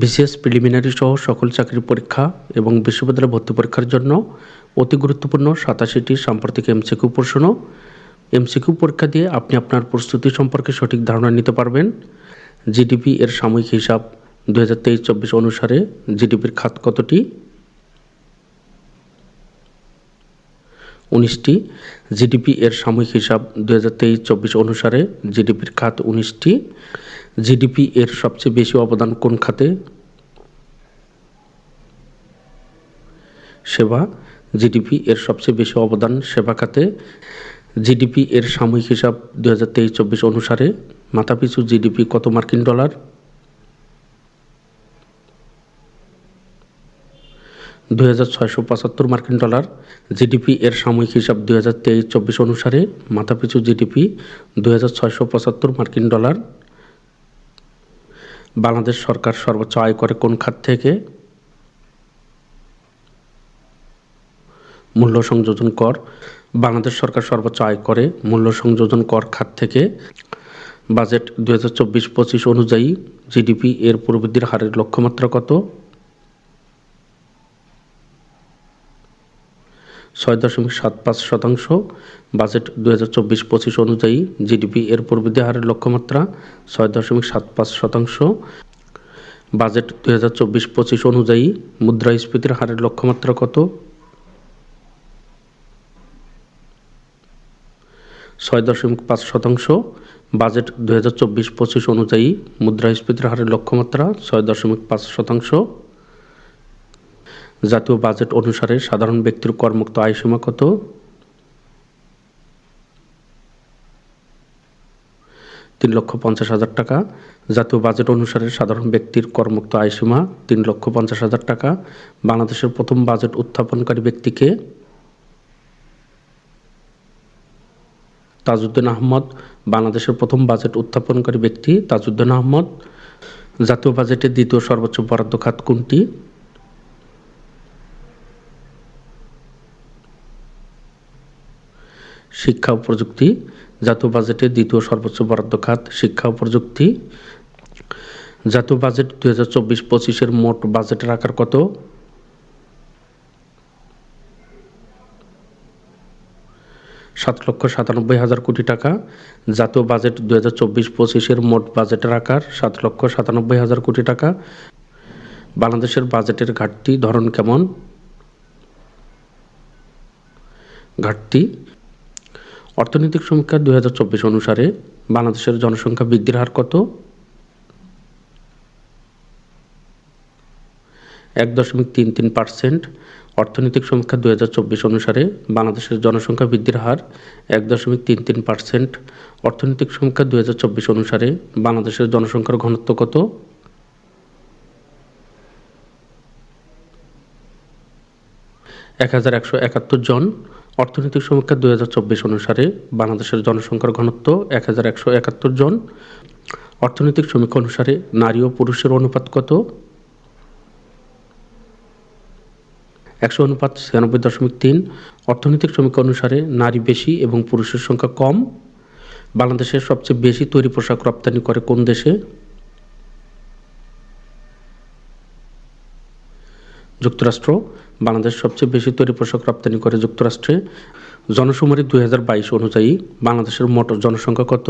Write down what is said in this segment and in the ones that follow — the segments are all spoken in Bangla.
বিসিএস প্রিলিমিনারি সহ সকল চাকরির পরীক্ষা এবং বিশ্ববিদ্যালয় ভর্তি পরীক্ষার জন্য অতি গুরুত্বপূর্ণ সাতাশিটি সাম্প্রতিক এমসিকিউ প্রশ্ন। এমসিকিউ পরীক্ষা দিয়ে আপনি আপনার প্রস্তুতি সম্পর্কে সঠিক ধারণা নিতে পারবেন। জিডিপি এর সাময়িক হিসাব দু হাজার তেইশ চব্বিশ অনুসারে জিডিপির খাত কতটি? উনিশটি। জিডিপি এর সাময়িক হিসাব দু হাজার তেইশ চব্বিশ অনুসারে জিডিপির খাত উনিশটি। জিডিপি এর সবচেয়ে বেশি অবদান কোন খাতে? সেবা। জিডিপি এর সবচেয়ে বেশি অবদান সেবা খাতে। জিডিপি এর সাময়িক হিসাব দু হাজার তেইশ চব্বিশ অনুসারে মাথাপিছু জিডিপি কত মার্কিন ডলার? দুই হাজার ছয়শো পঁচাত্তর মার্কিন ডলার, জিডিপি এর সাময়িক হিসাব দুই হাজার তেইশ চব্বিশ অনুসারে, মাথাপিছু জিডিপি দুই হাজার ছয়শো পঁচাত্তর মার্কিন ডলার। বাংলাদেশ সরকার সর্বোচ্চ আয় করে কোন খাত থেকে? মূল্য সংযোজন কর। বাংলাদেশ সরকার সর্বোচ্চ আয় করে মূল্য সংযোজন কর খাত থেকে। বাজেট দু হাজার চব্বিশ পঁচিশ অনুযায়ী জিডিপি এর প্রবৃদ্ধির হারের লক্ষ্যমাত্রা কত? ছয় দশমিক সাত পাঁচ শতাংশ। বাজেট দু হাজার চব্বিশ পঁচিশ অনুযায়ী জিডিপি এর প্রবৃদ্ধি হারের লক্ষ্যমাত্রা ছয় দশমিক সাত পাঁচ শতাংশ। বাজেট দু হাজার চব্বিশ পঁচিশ অনুযায়ী মুদ্রাস্ফীতির হারের লক্ষ্যমাত্রা কত? ছয় দশমিক পাঁচ শতাংশ। বাজেট দু হাজার চব্বিশ পঁচিশ অনুযায়ী মুদ্রাস্ফীতির হারের লক্ষ্যমাত্রা ছয় দশমিক পাঁচ শতাংশ। জাতীয় বাজেট অনুসারে সাধারণ ব্যক্তির করমুক্ত আয়সীমা কত? তিন লক্ষ পঞ্চাশ হাজার টাকা। জাতীয় বাজেট অনুসারে সাধারণ ব্যক্তির করমুক্ত আয়সীমা তিন লক্ষ পঞ্চাশ হাজার টাকা। বাংলাদেশের প্রথম বাজেট উত্থাপনকারী ব্যক্তিকে তাজউদ্দিন আহমদ। বাংলাদেশের প্রথম বাজেট উত্থাপনকারী ব্যক্তি তাজউদ্দিন আহমদ। জাতীয় বাজেটের দ্বিতীয় সর্বোচ্চ বরাদ্দ খাত কোনটি? শিক্ষা ও প্রযুক্তি, জাতীয় বাজেটের দ্বিতীয় সর্বোচ্চ বরাদ্দ খাত শিক্ষা ও প্রযুক্তি। জাতীয় বাজেট দুই হাজার চব্বিশ পঁচিশের মোট বাজেটের আকার কত? সাত লক্ষ সাতানব্বই হাজার কোটি টাকা। জাতীয় বাজেট দু হাজার চব্বিশ পঁচিশের মোট বাজেটের আকার সাত লক্ষ সাতানব্বই হাজার কোটি টাকা। বাংলাদেশের বাজেটের ঘাটতি ধরন কেমন? ঘাটতি অর্থনৈতিক সমীক্ষা দুই হাজার চব্বিশ অনুসারে বাংলাদেশের জনসংখ্যা বৃদ্ধির হার কত? এক দশমিক তিন তিন পার্সেন্ট। অর্থনৈতিক সমীক্ষা দুই হাজার চব্বিশ অনুসারে বাংলাদেশের জনসংখ্যা বৃদ্ধির হার এক দশমিক তিন তিন পার্সেন্ট। অর্থনৈতিক সমীক্ষা দুই হাজার চব্বিশ অনুসারে বাংলাদেশের জনসংখ্যার ঘনত্ব কত? এক হাজার একশো একাত্তর জন। অর্থনৈতিক সমীক্ষা দুই হাজার চব্বিশ অনুসারে বাংলাদেশের জনসংখ্যার ঘনত্ব এক হাজার একশো একাত্তর জন। অর্থনৈতিক সমীক্ষা অনুসারে নারী ও পুরুষের অনুপাত কত? একশো অনুপাত ছিয়ানব্বই দশমিক তিন। অর্থনৈতিক সমীক্ষা অনুসারে নারী বেশি এবং পুরুষের সংখ্যা কম। বাংলাদেশের সবচেয়ে বেশি তৈরি পোশাক রপ্তানি করে কোন দেশে? যুক্তরাষ্ট্র, বাংলাদেশ সবচেয়ে বেশি তৈরি পোশাক রপ্তানি করে যুক্তরাষ্ট্রে। জনশুমারি দুই হাজার বাইশ অনুযায়ী বাংলাদেশের মোট জনসংখ্যা কত?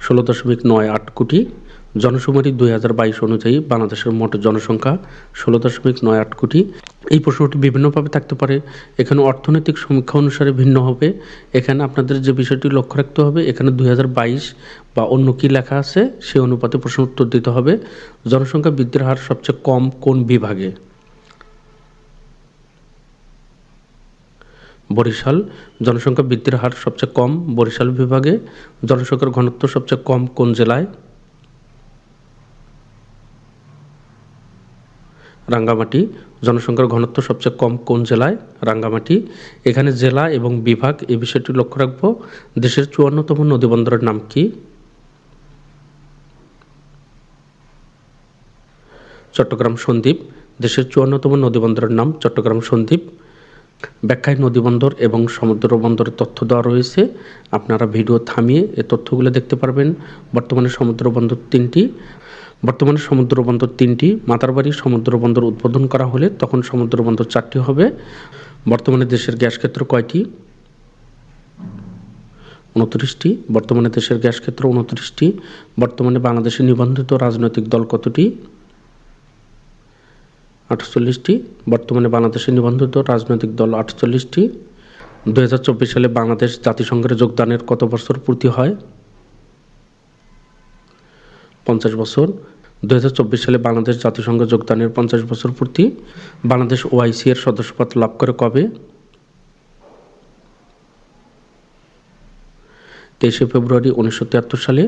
ষোলো দশমিক নয় আট কোটি জনশুমারি দুই হাজার বাইশ অনুযায়ী বাংলাদেশের মোট জনসংখ্যা ষোলো দশমিক নয় আট কোটি। এই প্রশ্নটি বিভিন্নভাবে থাকতে পারে। এখানে অর্থনৈতিক সমীক্ষা অনুসারে ভিন্ন হবে। এখানে আপনাদের যে বিষয়টি লক্ষ্য রাখতে হবে, এখানে দুই হাজার বাইশ বা অন্য কী লেখা আছে, সে অনুপাতে প্রশ্ন উত্তর দিতে হবে। জনসংখ্যা বৃদ্ধির হার সবচেয়ে কম কোন বিভাগে? বরিশাল। জনসংখ্যা বৃদ্ধির হার সবচেয়ে কম বরিশাল বিভাগে। জনসংখ্যার ঘনত্ব সবচেয়ে কম কোন জেলায়? রাঙ্গামাটি। জনসংখ্যার ঘনত্ব সবচেয়ে কম কোন জেলায়? রাঙ্গামাটি। এখানে জেলা এবং বিভাগ এই বিষয়টি লক্ষ্য রাখব। দেশের চুয়ান্নতম নদীবন্দরের নাম কি? চট্টগ্রাম সন্দ্বীপ। দেশের চুয়ান্নতম নদীবন্দরের নাম চট্টগ্রাম সন্দ্বীপ। ব্যাখ্যায় নদীবন্দর এবং সমুদ্র বন্দরের তথ্য দেওয়া রয়েছে। আপনারা ভিডিও থামিয়ে এ তথ্যগুলো দেখতে পারবেন। বর্তমানে সমুদ্র বন্দর তিনটি। বর্তমানে সমুদ্র বন্দর তিনটি, মাতারবাড়ি সমুদ্র বন্দর উদ্বোধন করা হলে তখন সমুদ্র বন্দর চারটি হবে। বর্তমানে দেশের গ্যাস ক্ষেত্র কয়টি? উনত্রিশটি। বর্তমানে দেশের গ্যাস ক্ষেত্র উনত্রিশটি। বর্তমানে বাংলাদেশে নিবন্ধিত রাজনৈতিক দল কতটি? আটচল্লিশটি। বর্তমানে বাংলাদেশে নিবন্ধিত রাজনৈতিক দল আটচল্লিশটি। দু হাজার চব্বিশ সালে বাংলাদেশ জাতিসংঘের যোগদানের কত বছর পূর্তি হয়? পঞ্চাশ বছর, দুই হাজার চব্বিশ সালে বাংলাদেশ জাতিসংঘ যোগদানের পঞ্চাশ বছর পূর্তি, বাংলাদেশ ওআইসি এর সদস্যপদ লাভ করে কবে? তেইশে ফেব্রুয়ারি উনিশশো তিয়াত্তর সালে,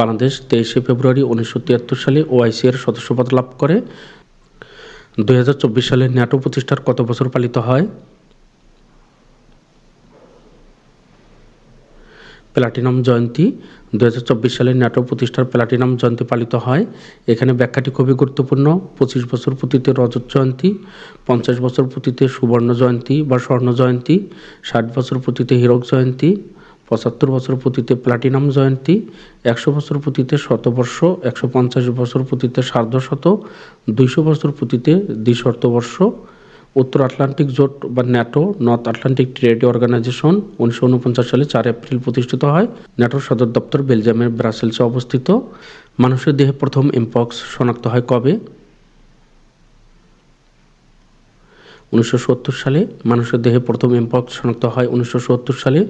বাংলাদেশ তেইশে ফেব্রুয়ারি উনিশশো তিয়াত্তর সালে ওআইসি এর সদস্যপদ লাভ করে। দু হাজার চব্বিশ সালে ন্যাটো প্রতিষ্ঠার কত বছর পালিত হয়? প্লাটিনাম জয়ন্তী। দু হাজার চব্বিশ সালে ন্যাটো প্রতিষ্ঠার প্লাটিনাম জয়ন্তী পালিত হয়। এখানে ব্যাখ্যাটি খুবই গুরুত্বপূর্ণ। পঁচিশ বছর প্রতিতে রজত জয়ন্তী, পঞ্চাশ বছর প্রতিতে সুবর্ণ জয়ন্তী বা স্বর্ণ জয়ন্তী, ষাট বছর প্রতিতে হীরক জয়ন্তী, পঁচাত্তর বছর প্রতিতে প্লাটিনাম জয়ন্তী, একশো বছর প্রতিতে শতবর্ষ, একশো পঞ্চাশ বছর প্রতিতে সার্ধশত, দুইশো বছর প্রতিতে দ্বিশতবর্ষ উত্তর আটলান্টিক জোট বা NATO, North Atlantic trade organization উনিশশো উনপঞ্চাশ সালে চার এপ্রিল প্রতিষ্ঠিত হয়। ন্যাটোর সদর দপ্তর বেলজিয়ামের ব্রাসেলসে অবস্থিত। মানুষের দেহে প্রথম এমপক্স শনাক্ত হয় কবে? উনিশশো সত্তর সালে মানুষের দেহে প্রথম এমপক্স শনাক্ত হয়। উনিশশো সত্তর সালে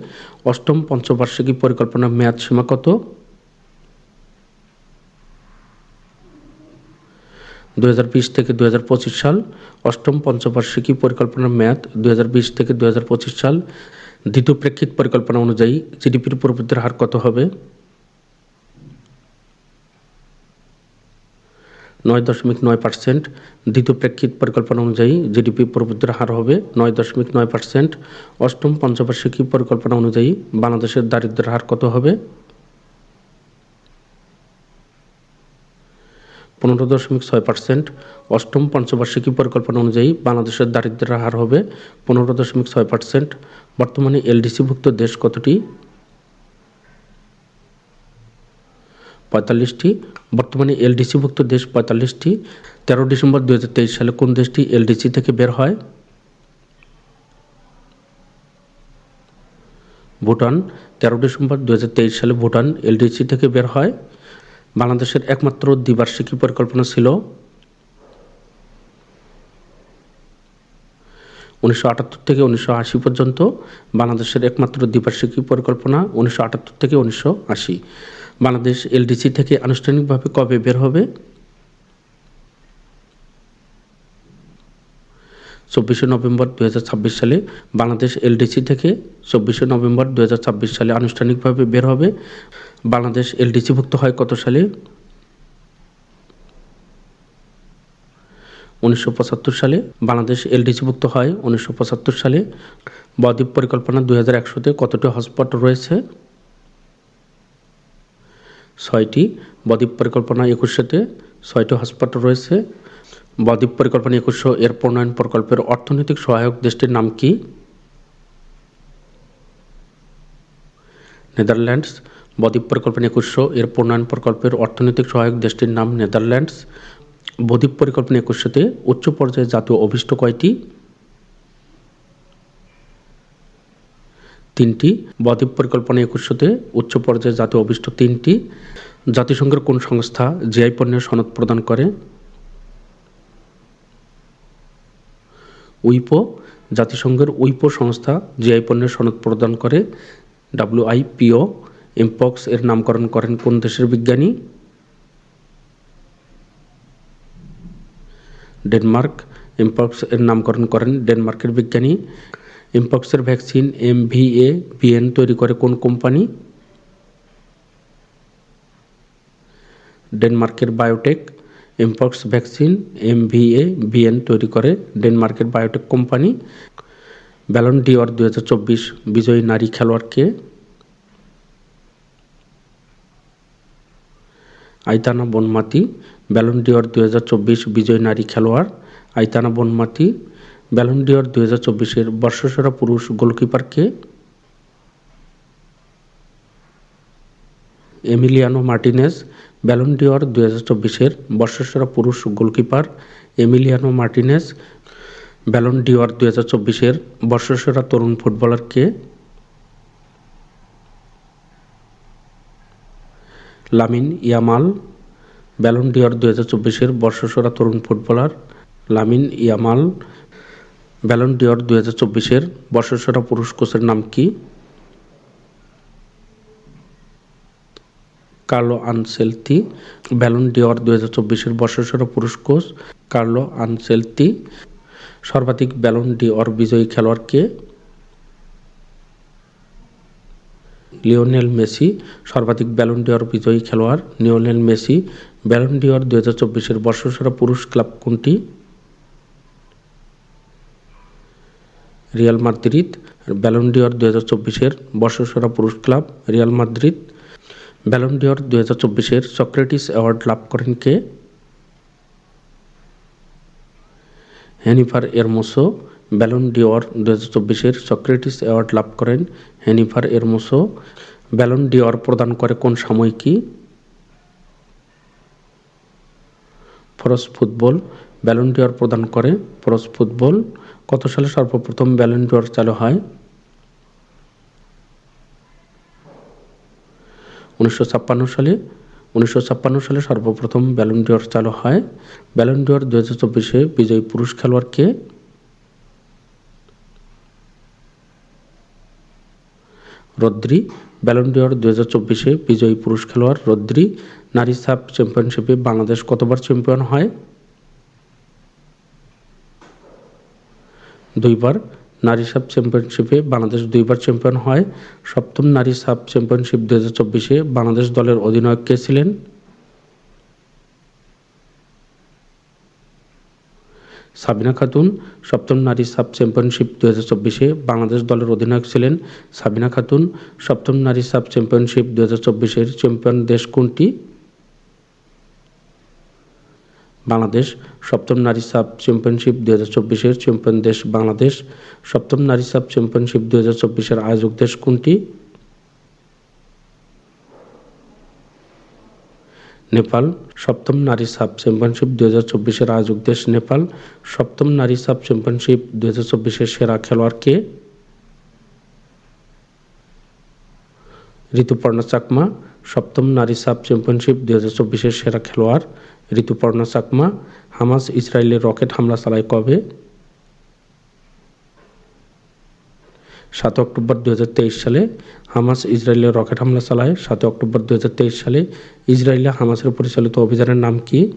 অষ্টম পঞ্চবার্ষিকী পরিকল্পনার মেয়াদ সীমা কত? দু হাজার বিশ থেকে দুহাজার পঁচিশ সাল, অষ্টম পঞ্চবার্ষিকী পরিকল্পনার মেয়াদ দু থেকে দুহাজার পঁচিশ সাল, দ্বিতীয় প্রেক্ষিত পরিকল্পনা অনুযায়ী জিডিপির প্রবৃদ্ধির হার কত হবে? নয় দশমিক নয় পার্সেন্ট। দ্বিতীয় প্রেক্ষিত পরিকল্পনা অনুযায়ী জিডিপি প্রবৃদ্ধির হার হবে নয় দশমিক নয় পার্সেন্ট। অষ্টম পঞ্চবার্ষিকী পরিকল্পনা অনুযায়ী বাংলাদেশের দারিদ্র্যের হার কত হবে? পনেরো দশমিক ছয় পার্সেন্ট। অষ্টম পঞ্চবার্ষিকী পরিকল্পনা অনুযায়ী বাংলাদেশের দারিদ্র্যের হার হবে পনেরো দশমিক ছয় পার্সেন্ট। বর্তমানে এলডিসিভুক্ত দেশ কতটি? পঁয়তাল্লিশটি। বর্তমানে এলডিসিভুক্ত দেশ পঁয়তাল্লিশটি। তেরো ডিসেম্বর দুই হাজার তেইশ সালে কোন দেশটি এলডিসি থেকে বের হয়? ভুটান। তেরো ডিসেম্বর দুই হাজার তেইশ সালে ভুটান এলডিসি থেকে বের হয়। বাংলাদেশের একমাত্র দ্বিবার্ষিকী পরিকল্পনা ছিল উনিশশো আটাত্তর থেকে উনিশশো আশি পর্যন্ত বাংলাদেশের একমাত্র দ্বিবার্ষিকী পরিকল্পনা উনিশশো আটাত্তর থেকে উনিশশো আশি। বাংলাদেশ এলডিসি থেকে আনুষ্ঠানিকভাবে কবে বের হবে? চব্বিশে নভেম্বর দুই হাজার ছাব্বিশ সালে বাংলাদেশ এলডিসি থেকে চব্বিশে নভেম্বর দুই হাজার ছাব্বিশ সালে আনুষ্ঠানিকভাবে বের হবে। বাংলাদেশ এলডিসিভুক্ত হয় কত সালে? উনিশশো পঁচাত্তর সালে। বাংলাদেশ এলডিসিভুক্ত হয় উনিশশো পঁচাত্তর সালে। বদ্বীপ পরিকল্পনা দুই হাজার একশোতে কতটি হটস্পট রয়েছে? ছয়টি। বদ্বীপ পরিকল্পনা একুশশোতে ছয়টি হটস্পট রয়েছে। বদ্বীপ পরিকল্পনা একুশশো এর প্রণয়ন প্রকল্পের অর্থনৈতিক সহায়ক দেশটির নাম কি? নেদারল্যান্ডস। বদ্বীপ পরিকল্পনা একুশশো এর প্রণয়ন প্রকল্পের অর্থনৈতিক সহায়ক দেশটির নাম নেদারল্যান্ডস। বদ্বীপ পরিকল্পনা একুশশোতে উচ্চ পর্যায়ে জাতীয় অভিষ্ট কয়টি? তিনটি। বদ্বীপ পরিকল্পনা একুশশোতে উচ্চ পর্যায়ে জাতীয় অভিষ্ট তিনটি। জাতিসংঘের কোন সংস্থা জিআই পণ্যের সনদ প্রদান করে? উইপো জাতিসংঘের উইপো সংস্থা জিআই পণ্যের সনদ প্রদান করে। ডাব্লিউআইপিও এমপক্স এর নামকরণ করেন কোন দেশের বিজ্ঞানী? ডেনমার্ক। এমপক্স এর নামকরণ করেন ডেনমার্কের বিজ্ঞানী। এমপক্সের vaccine M V A BN তৈরি করে কোন কোম্পানি? ডেনমার্কের biotech. Mpox vaccine M V A BN তৈরি করে ডেনমার্কের বায়োটেক কোম্পানি ব্যালন ডিওর দু হাজার চব্বিশ, বিজয়ী নারী খেলোয়াড়কে আইতানা বনমাতি ব্যালন ডিওর দু হাজার চব্বিশ, বিজয়ী নারী খেলোয়াড় আইতানা বনমাতি ব্যালন ডিওর দু হাজার চব্বিশের বর্ষসেরা পুরুষ গোলকিপারকে এমিলিয়ানো মার্টিনেজ ব্যালন ডিওর দুই হাজার চব্বিশের বর্ষসেরা পুরুষ goalkeeper Emiliano Martinez Ballon d'Or দুই হাজার চব্বিশের বর্ষসেরা তরুণ ফুটবলারকে লামিন ইয়ামাল ব্যালন ডিওর দুই হাজার চব্বিশের বর্ষসেরা তরুণ footballer Lamine Yamal Ballon d'Or দুই হাজার চব্বিশের বর্ষসেরা পুরুষ কোচের নাম কি? কার্লো আনসেলতি, ব্যালন ডিওর দু হাজার চব্বিশের বর্ষসেরা পুরুষ কোচ কার্লো আনসেলতি, সর্বাধিক ব্যালন ডিওর বিজয়ী খেলোয়াড়কে লিওনেল মেসি, সর্বাধিক ব্যালন ডিওর বিজয়ী খেলোয়াড় লিওনেল মেসি, ব্যালন ডিওর দু হাজার চব্বিশের বর্ষসেরা পুরুষ ক্লাব কোনটি? রিয়াল মাদ্রিদ, ব্যালন ডিওর দু হাজার চব্বিশের বর্ষসেরা পুরুষ club Real Madrid Ballon d'Or দুই হাজার চব্বিশের সক্রেটিস অ্যাওয়ার্ড লাভ করেন কে? হেনিফার এরমোসো ব্যালন ডিওর দু হাজার চব্বিশের সক্রেটিস অ্যাওয়ার্ড লাভ করেন হেনিফার এরমোসো। ব্যালন ডিওর প্রদান করে কোন সাময়িকী? ফরস ফুটবল ব্যালন ডিওর প্রদান করে ফরস ফুটবল। কত সালে সর্বপ্রথম ব্যালন ডিওর চালু হয়? উনিশশো ছাপ্পান্ন সালে, উনিশশো ছাপ্পান্ন সালে সর্বপ্রথম ব্যালন ডিওর চালু হয়। ব্যালন ডিওর দু হাজার চব্বিশে বিজয়ী পুরুষ খেলোয়াড়কে রদ্রি। ব্যালন ডিওর দু হাজার চব্বিশে বিজয়ী পুরুষ খেলোয়াড় রদ্রি। নারী সাব চ্যাম্পিয়নশিপে বাংলাদেশ কতবার চ্যাম্পিয়ন হয়? দুইবার। নারী সাব চ্যাম্পিয়নশিপে বাংলাদেশ দুইবার চ্যাম্পিয়ন হয়। সপ্তম নারী সাব চ্যাম্পিয়নশিপ দু হাজার চব্বিশে বাংলাদেশ দলের অধিনায়ক কে ছিলেন? সাবিনা খাতুন। সপ্তম নারী সাব চ্যাম্পিয়নশিপ দু হাজার চব্বিশে বাংলাদেশ দলের অধিনায়ক ছিলেন সাবিনা খাতুন। সপ্তম নারী সাব চ্যাম্পিয়নশিপ দু হাজার চব্বিশের চ্যাম্পিয়ন দেশ কোনটি? বাংলাদেশ, সপ্তম নারী সাব চ্যাম্পিয়নশিপ দু হাজার চব্বিশের চ্যাম্পিয়ন দেশ বাংলাদেশ, সপ্তম নারী সাব চ্যাম্পিয়নশিপ দু হাজার চব্বিশের আয়োজক দেশ কোনটি? নেপাল, সপ্তম নারী সাব চ্যাম্পিয়নশিপ দু হাজার চব্বিশের আয়োজক দেশ নেপাল, সপ্তম নারী সাব চ্যাম্পিয়নশিপ দু হাজার চব্বিশের সেরা খেলোয়াড় কে? ঋতুপর্ণা চাকমা, সপ্তম নারী সাব চ্যাম্পিয়নশিপ দু হাজার চব্বিশের সেরা খেলোয়াড় ঋতুপর্ণা চাকমা, হামাস ইসরায়েলের রকেট হামলা চালায় কবে? সাত অক্টোবর দুই হাজার তেইশ সালে হামাস ইসরায়েলের রকেট হামলা চালায়। সাত অক্টোবর দুই হাজার তেইশ সালে ইসরায়েলে হামাসের পরিচালিত অভিযানের নাম কি?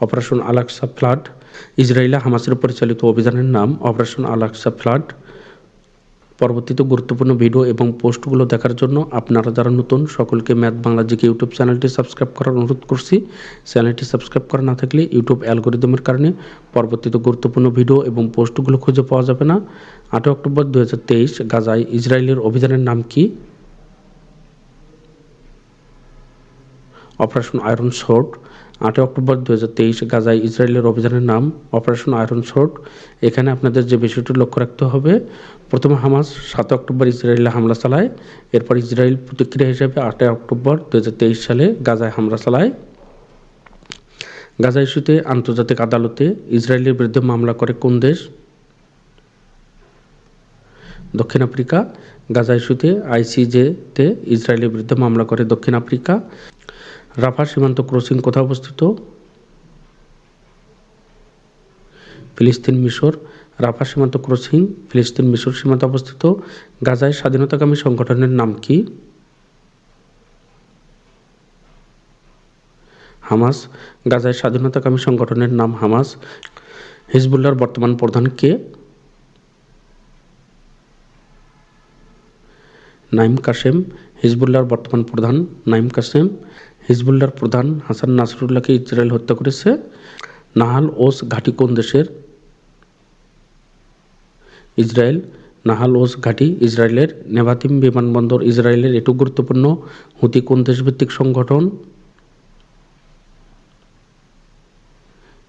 Operation Al Aqsa flood. ইসরায়েলে হামাসের পরিচালিত অভিযানের নাম অপারেশন আলাক্সা ফ্লাড। পরবর্তীতে গুরুত্বপূর্ণ ভিডিও এবং পোস্টগুলো দেখার জন্য আপনারা যারা নতুন, সকলকে ম্যাথ বাংলা জিকে ইউটিউব চ্যানেলটি সাবস্ক্রাইব করার অনুরোধ করছি। চ্যানেলটি সাবস্ক্রাইব করা না থাকলে ইউটিউব অ্যালগোরিদমের কারণে পরবর্তীতে গুরুত্বপূর্ণ ভিডিও এবং পোস্টগুলো খুঁজে পাওয়া যাবে না। আটই অক্টোবর দু হাজার তেইশ, গাজায় ইসরায়েলের অভিযানের নাম কি? অপারেশন আয়রন শোর্ট আটই অক্টোবর দু হাজার তেইশ গাজায় ইসরায়েলের অভিযানের নাম অপারেশন আয়রন শোর্ট এখানে আপনাদের যে বিষয়টি লক্ষ্য রাখতে হবে, প্রথমে হামাস সাত অক্টোবর ইসরায়েলে হামলা চালায়, এরপর ইসরায়েল প্রতিক্রিয়া হিসেবে আটই অক্টোবর দু হাজার তেইশ সালে গাজায় হামলা চালায়। গাজা ইস্যুতে আন্তর্জাতিক আদালতে ইসরায়েলের বিরুদ্ধে মামলা করে কোন দেশ? দক্ষিণ আফ্রিকা। গাজা ইস্যুতে আইসিজেতে ইসরায়েলের বিরুদ্ধে মামলা করে দক্ষিণ আফ্রিকা। রাফা সীমান্ত ক্রসিং কোথায় অবস্থিত? ফিলিস্তিন, মিশর। রাফা সীমান্ত ক্রসিং, ফিলিস্তিন, মিশর সীমান্তে অবস্থিত। গাজায় স্বাধীনতাকামী সংগঠনের নাম কি? হামাস। গাজায় স্বাধীনতাকামী সংগঠনের নাম হামাস। হিজবুল্লাহর বর্তমান প্রধান কে? নাইম কাসেম হিজবুল্লাহর বর্তমান প্রধান নাইম কাসেম, হিজবুল্লাহর প্রধান হাসান নাসরুল্লাহকে ইসরায়েল হত্যা করেছে। নাহাল ওস ঘাটি কোন দেশের? ইসরায়েল। নাহাল ওস ঘাটি ইসরায়েলের। নেভাতিম বিমানবন্দর ইসরায়েলের এটু গুরুত্বপূর্ণ। হুতি কোন দেশভিত্তিক সংগঠন?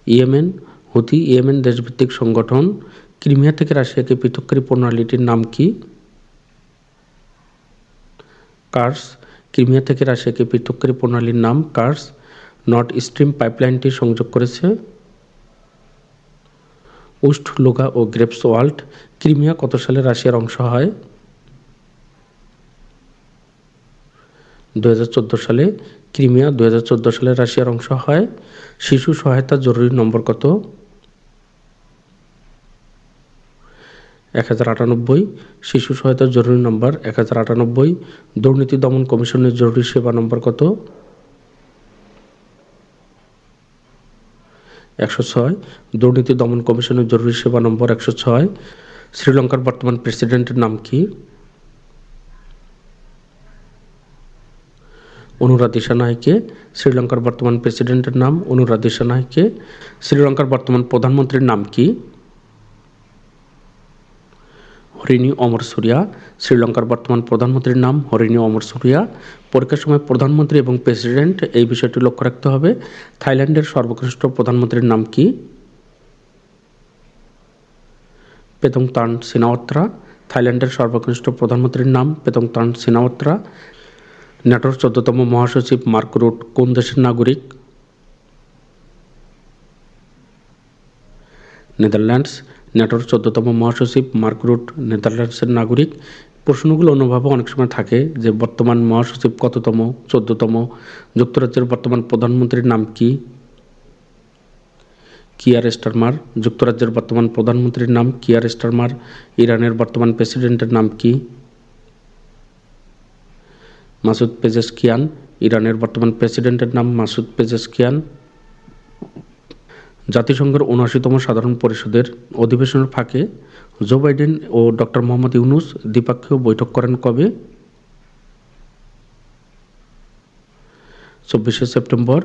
ইয়েমেন। হুতি ইয়েমেন দেশভিত্তিক সংগঠন। ক্রিমিয়া থেকে রাশিয়াকে পৃথককারী প্রণালীটির নাম কি? কার্স, ক্রিমিয়া থেকে রাশিয়াকে পৃথককারী প্রণালীর নাম কার্স, নর্থ স্ট্রিম পাইপলাইনটি সংযোগ করেছে। উস্ট লোগা ও গ্রেপস ওয়াল্ট, ক্রিমিয়া কত সালে রাশিয়ার অংশ হয়? দু হাজার চোদ্দ সালে ক্রিমিয়া, দুই হাজার চোদ্দ সালে রাশিয়ার অংশ হয়। শিশু সহায়তা জরুরি নম্বর কত? এক হাজার আটানব্বই, শিশু সহায়তা জরুরি নম্বর এক হাজার আটানব্বই, দুর্নীতি দমন কমিশনের জরুরি সেবা নম্বর কত? একশো ছয়, দুর্নীতি দমন কমিশনের জরুরি সেবা নম্বর একশো ছয়, শ্রীলঙ্কার বর্তমান প্রেসিডেন্টের নাম কি? অনুরাধা দিশানায়কে শ্রীলঙ্কার বর্তমান প্রেসিডেন্টের নাম অনুরাধা দিশানায়কে শ্রীলঙ্কার বর্তমান প্রধানমন্ত্রীর নাম কি? হরিণী অমর সুরিয়া। শ্রীলঙ্কার বর্তমান প্রধানমন্ত্রীর নাম হরিণী অমর সুরিয়া। পরীক্ষার সময় প্রধানমন্ত্রী এবং প্রেসিডেন্ট এই বিষয়টি লক্ষ্য রাখতে হবে। থাইল্যান্ডের সর্বকনিষ্ঠ প্রধানমন্ত্রীর নাম কি? Paetongtarn Shinawatra. থাইল্যান্ডের সর্বকনিষ্ঠ প্রধানমন্ত্রীর নাম পেতংতান সিনাওয়াত্রা। ন্যাটোর চোদ্দতম মহাসচিব মার্ক রুট কোন দেশের নাগরিক? নেদারল্যান্ডস। ন্যাটোর চোদ্দতম মহাসচিব মার্ক রুট নেদারল্যান্ডসের নাগরিক। প্রশ্নগুলো অন্যভাবে অনেক সময় থাকে যে বর্তমান মহাসচিব কততম, চোদ্দতম? যুক্তরাজ্যের বর্তমান প্রধানমন্ত্রীর নাম কি? Keir Starmer. যুক্তরাজ্যের বর্তমান প্রধানমন্ত্রীর নাম কিয়ার স্টারমার। ইরানের বর্তমান প্রেসিডেন্টের নাম কি? মাসুদ পেজেস পেজেসকিয়ান ইরানের বর্তমান প্রেসিডেন্টের নাম মাসুদ পেজেস পেজেসকিয়ান জাতিসংঘের উনআশিতম সাধারণ পরিষদের অধিবেশনের ফাঁকে জো বাইডেন ও ডক্টর মোহাম্মদ ইউনুস দ্বিপাক্ষীয় বৈঠক করেন কবে? চব্বিশে সেপ্টেম্বর।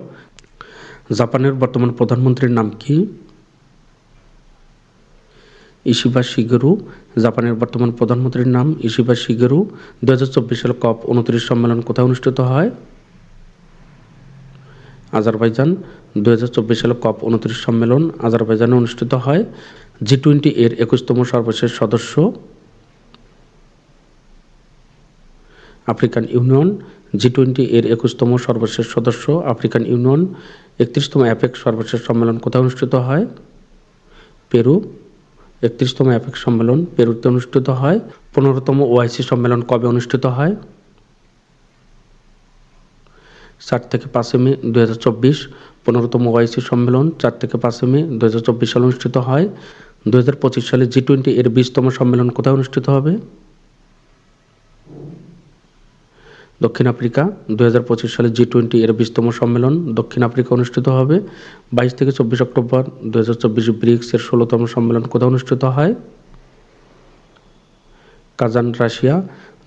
জাপানের বর্তমান প্রধানমন্ত্রীর নাম কি? Ishiba Shigeru. জাপানের বর্তমান প্রধানমন্ত্রীর নাম ইশিবা শিগেরু। দু হাজার চব্বিশ সাল কপ উনত্রিশ সম্মেলন কোথায় অনুষ্ঠিত হয়? আজারবাইজান দু হাজার চব্বিশ সালে কপ উনত্রিশ সম্মেলন আজারবাইজানে অনুষ্ঠিত হয়। জি টোয়েন্টি এর একুশতম সর্বশেষ সদস্য আফ্রিকান ইউনিয়ন। জি টোয়েন্টি এর একুশতম সর্বশেষ সদস্য আফ্রিকান ইউনিয়ন। একত্রিশতম অ্যাপেক সর্বশেষ সম্মেলন কোথায় অনুষ্ঠিত হয়? পেরু। একত্রিশতম অ্যাপেক সম্মেলন পেরুতে অনুষ্ঠিত হয়। পনেরোতম ওআইসি সম্মেলন কবে অনুষ্ঠিত হয়? চার থেকে পাঁচই মে দু হাজার চব্বিশ। পনেরোতম ওয়াইসি সম্মেলন চার থেকে পাঁচই মে দু হাজার চব্বিশ সালে অনুষ্ঠিত হয়। দু হাজার পঁচিশ সালে জি টোয়েন্টি এর বিশতম সম্মেলন কোথায় অনুষ্ঠিত হবে? দক্ষিণ আফ্রিকা। দু হাজার পঁচিশ সালে জি টোয়েন্টি এর বিশতম সম্মেলন দক্ষিণ আফ্রিকা অনুষ্ঠিত হবে। বাইশ থেকে চব্বিশ অক্টোবর দু হাজার চব্বিশ ব্রিক্স এর ষোলোতম সম্মেলন কোথায় অনুষ্ঠিত হয়? Kazan, Russia.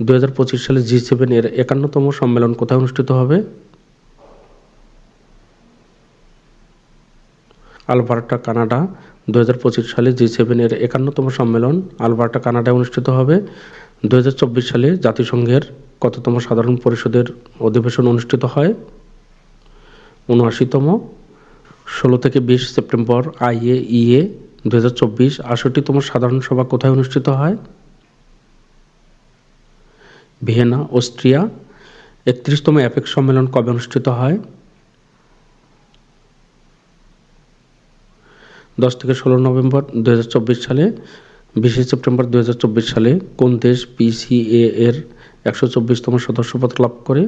দু হাজার পঁচিশ সালে জি সেভেন এর একান্নতম সম্মেলন কোথায় অনুষ্ঠিত হবে? Alberta, Canada. দু হাজার পঁচিশ সালে জি সেভেনের একান্নতম সম্মেলন আলবার্টা, কানাডায় অনুষ্ঠিত হবে। দু হাজার চব্বিশ সালে জাতিসংঘের কততম সাধারণ পরিষদের অধিবেশন অনুষ্ঠিত হয়। উনআশিতম। ষোলো থেকে বিশ সেপ্টেম্বর আইএ ইএ দু হাজার চব্বিশ আষট্টিতম সাধারণ সভা কোথায় অনুষ্ঠিত হয়? Vienna, Austria. একত্রিশতম অ্যাপেক সম্মেলন কবে অনুষ্ঠিত হয়? দশ থেকে ষোলো নভেম্বর দু হাজার চব্বিশ সালে বিশে সেপ্টেম্বর দু হাজার চব্বিশ সালে কোন দেশ পিসিএ এর একশো চব্বিশতম সদস্যপদ লাভ করে?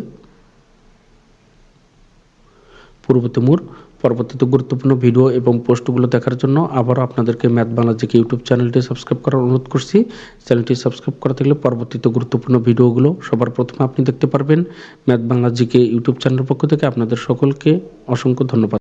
পূর্ব তিমুর। পরবর্তীতে গুরুত্বপূর্ণ ভিডিও এবং পোস্টগুলো দেখার জন্য আবারও আপনাদেরকে ম্যাথ বাংলাজিকে ইউটিউব চ্যানেলটি সাবস্ক্রাইব করার অনুরোধ করছি। চ্যানেলটি সাবস্ক্রাইব করা থাকলে পরবর্তীতে গুরুত্বপূর্ণ ভিডিওগুলো সবার প্রথমে আপনি দেখতে পারবেন। ম্যাথ বাংলাজিকে ইউটিউব চ্যানেলের পক্ষ থেকে আপনাদের সকলকে অসংখ্য ধন্যবাদ।